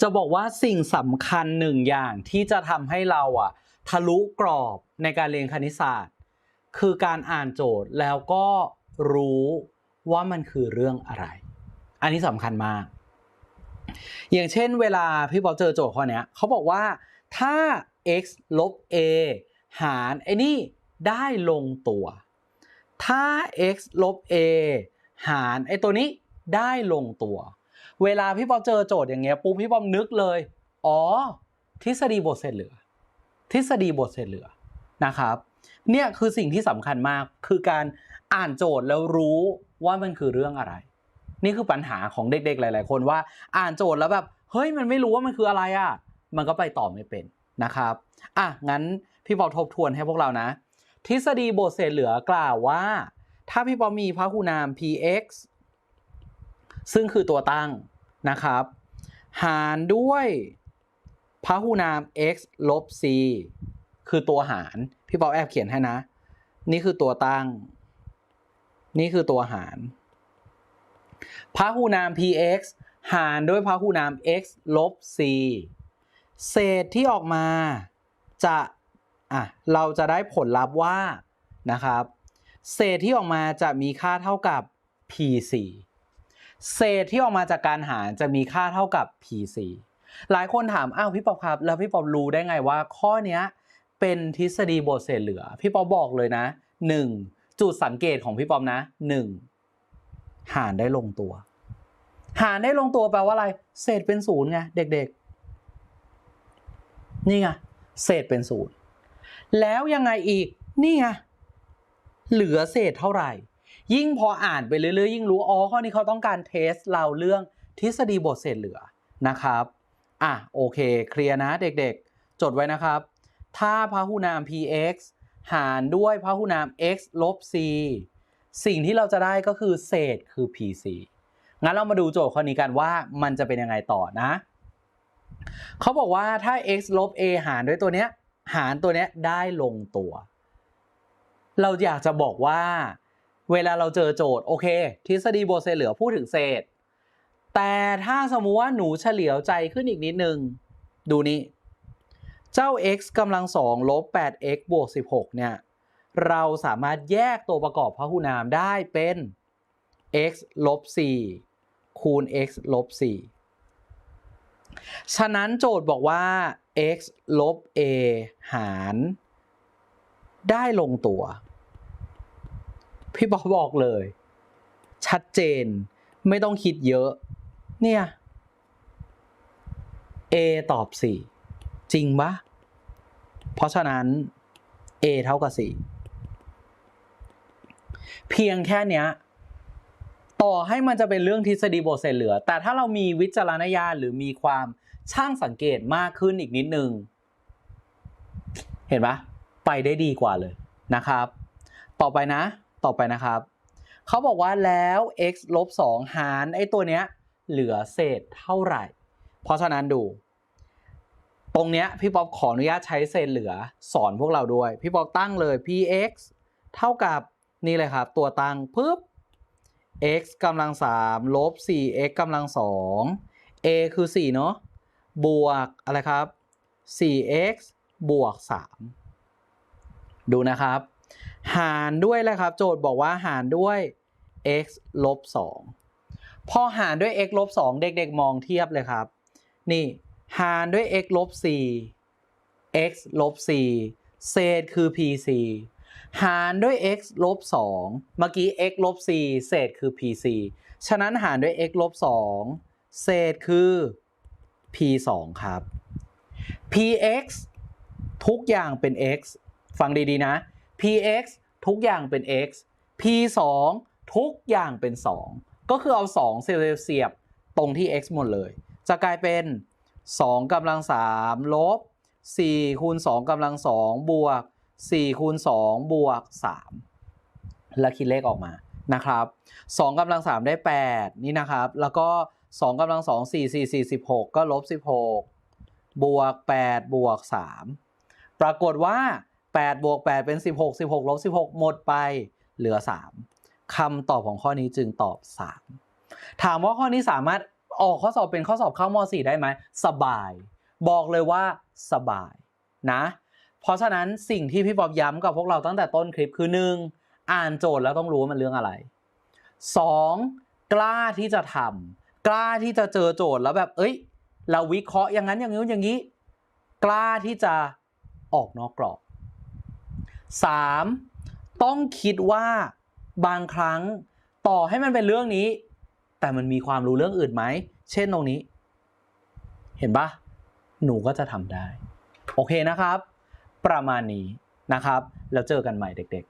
จะบอกว่าสิ่งสำคัญหนึ่งอย่างที่จะทำให้เราอะทะลุกรอบในการเรียนคณิตศาสตร์ คือการอ่านโจทย์แล้วก็รู้ว่ามันคือเรื่องอะไร อันนี้สำคัญมาก อย่างเช่นเวลาพี่บอลเจอโจทย์ข้อนี้เขาบอกว่าถ้า x ลบ a หารไอ้นี่ได้ลงตัว ถ้า x ลบ a หารไอ้ตัวนี้ได้ลงตัว เวลาพี่บอลเจอโจทย์อย่างเงี้ยปุ๊บพี่บอลนึกเลย อ๋อ ทฤษฎีบทเศษเหลือ ทฤษฎีบทเศษเหลือนะครับ เนี่ยคือสิ่งที่สำคัญมากคือการอ่านโจทย์แล้วรู้ว่ามันคือเรื่องอะไร นี่คือปัญหาของเด็กๆ หลาย ๆ คนว่าอ่านโจทย์แล้วแบบเฮ้ยมันไม่รู้ว่ามันคืออะไรอะ มันก็ไปต่อไม่เป็นนะครับอะงั้นพี่ปอทบทวนให้พวกเรานะ ทฤษฎีบทเศษเหลือกล่าวว่า ถ้าพี่ปอมีพหุนาม px ซึ่งคือตัวตั้งนะครับ หารด้วยพหุนาม x ลบ c คือตัวหาร พี่ปอแอบเขียนให้นะ นี่คือตัวตั้ง นี่คือตัวหารพหุนาม px หารด้วยพหุนาม x ลบ c เศษที่ออกมาจะอะเราจะได้ผลลัพธ์ว่านะครับ เศษที่ออกมาจะมีค่าเท่ากับ p4 เศษที่ออกมาจากการหารจะมีค่าเท่ากับ p4 หลายคนถามอ้าวพี่ปอบครับ แล้วพี่ปอบรู้ได้ไงว่าข้อเนี้ยเป็นทฤษฎีบทเศษเหลือ พี่ปอบบอกเลยนะ 1. จุดสังเกตของพี่ปอบนะ 1. หารได้ลงตัว หารได้ลงตัวแปลว่าอะไร เศษเป็นศูนย์ไงเด็กๆ นี่ไงเศษเป็นศูนย์แล้วยังไงอีกนี่ไงเหลือเศษเท่าไหร่ ยิ่งพออ่านไปเรื่อยๆยิ่งรู้อ๋อข้อนี้เขาต้องการเทสเราเรื่องทฤษฎีบทเศษเหลือนะครับอะโอเคเคลียร์นะเด็กๆ จดไว้นะครับ ถ้าพหุนาม px หารด้วยพหุนาม x ลบ c สิ่งที่เราจะได้ก็คือเศษคือ pc งั้นเรามาดูโจทย์ข้อนี้กันว่ามันจะเป็นยังไงต่อนะ เขาบอกว่าถ้า x ลบ a หารด้วยตัวเนี้ยหารตัวเนี้ยได้ลงตัว เราอยากจะบอกว่า เวลาเราเจอโจทย์โอเค ทฤษฎีโบเซเหลือพูดถึงเศษ แต่ถ้าสมมุติว่าหนูเฉลียวใจขึ้นอีกนิดนึง ดูนี่เจ้า x กำลังสองลบ 8x บวก 16 เนี่ย เราสามารถแยกตัวประกอบพหุนามได้เป็น x ลบ 4 คูณ x ลบ 4 ฉะนั้นโจทย์บอกว่า x ลบ a หาร ได้ลงตัว พี่บอบอกเลย ชัดเจน ไม่ต้องคิดเยอะ เนี่ย a ตอบ 4 จริงปะเพราะฉะนั้น a เท่ากับ 4 เพียงแค่เนี้ย ต่อให้มันจะเป็นเรื่องทฤษฎีบทเศษเหลือ แต่ถ้าเรามีวิจารณญาณหรือมีความช่างสังเกตมากขึ้นอีกนิดนึง เห็นปะไปได้ดีกว่าเลยนะครับ ต่อไปนะ ต่อไปนะครับ เขาบอกว่าแล้ว x ลบ2หารไอ้ตัวเนี้ยเหลือเศษเท่าไหร่ เพราะฉะนั้นดู ตรงเนี้ยพี่ป๊อบขออนุญาตใช้เศษเหลือสอนพวกเราด้วย พี่ป๊อบตั้งเลย px เท่ากับนี่เลยครับ ตัวตั้งปึ๊บ x กำลัง3ลบ 4x กำลัง 2 a คือ 4 เนาะบวกอะไรครับ 4x บวก 3 ดูนะครับ หารด้วยแล้วครับ โจทย์บอกว่าหารด้วย x ลบ2พอหารด้วย x ลบ2เด็กๆ มองเทียบเลยครับ นี่หารด้วย x ลบ4 x ลบ4เศษคือ pc หารด้วย x ลบ2เมื่อกี้ x ลบ4เศษคือ pc ฉะนั้นหารด้วย x ลบ2เศษคือ p 2ครับ px ทุกอย่างเป็น x ฟังดีๆนะ px ทุกอย่างเป็น x p 2ทุกอย่างเป็น 2 ก็คือเอา 2 เสียบตรงที่ x หมดเลย จะกลายเป็น 2กำลัง3ลบ4คูณ2กำลัง2บวก4คูณ2บวก3แล้วคิดเลขออกมานะครับ2กำลัง3ได้ 8 นี่นะครับ แล้วก็2กำลัง2 4 4 4 16 ก็ลบ 16 บวก 8 บวก 3 ปรากฏว่า 8บวก8เป็น 16 16ลบ16 หมดไปเหลือ 3คำตอบของข้อนี้จึงตอบ 3 ถามว่าข้อนี้สามารถออกข้อสอบเป็นข้อสอบเข้ามสี่ได้ไหมสบาย บอกเลยว่าสบายนะ เพราะฉะนั้นสิ่งที่พี่ป๊อบย้ำกับพวกเราตั้งแต่ต้นคลิปคือ 1. อ่านโจทย์แล้วต้องรู้ว่ามันเรื่องอะไร 2. กล้าที่จะทำกล้าที่จะเจอโจทย์แล้วแบบ เอ้ย เราวิเคราะห์อย่างนั้นอย่างนี้อย่างนี้ กล้าที่จะออกนอกกรอบ 3. ต้องคิดว่าบางครั้งต่อให้มันเป็นเรื่องนี้ แต่มันมีความรู้เรื่องอื่นไหม เช่นตรงนี้ เห็นปะหนูก็จะทำได้ โอเคนะครับ ประมาณนี้นะครับ แล้วเจอกันใหม่เด็ก